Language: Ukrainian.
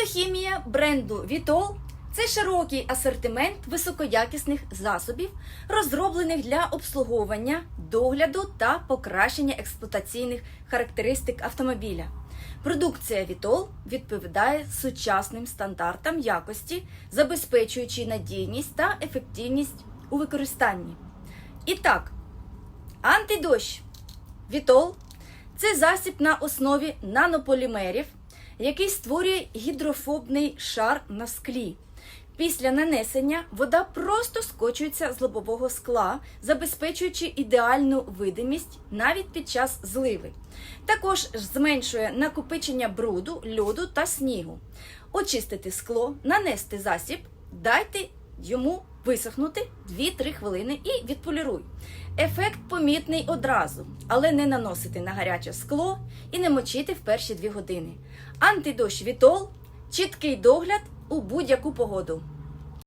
Фітохімія бренду Vitol це широкий асортимент високоякісних засобів, розроблених для обслуговування, догляду та покращення експлуатаційних характеристик автомобіля. Продукція Vitol відповідає сучасним стандартам якості, забезпечуючи надійність та ефективність у використанні. І так, антидощ Vitol – це засіб на основі нанополімерів, який створює гідрофобний шар на склі. Після нанесення вода просто скочується з лобового скла, забезпечуючи ідеальну видимість навіть під час зливи. Також зменшує накопичення бруду, льоду та снігу. Очистити скло, нанести засіб, дайте йому висохнути 2-3 хвилини і відполіруй. Ефект помітний одразу, але не наносити на гаряче скло і не мочити в перші 2 години. Антидощ Вітол чіткий догляд у будь-яку погоду.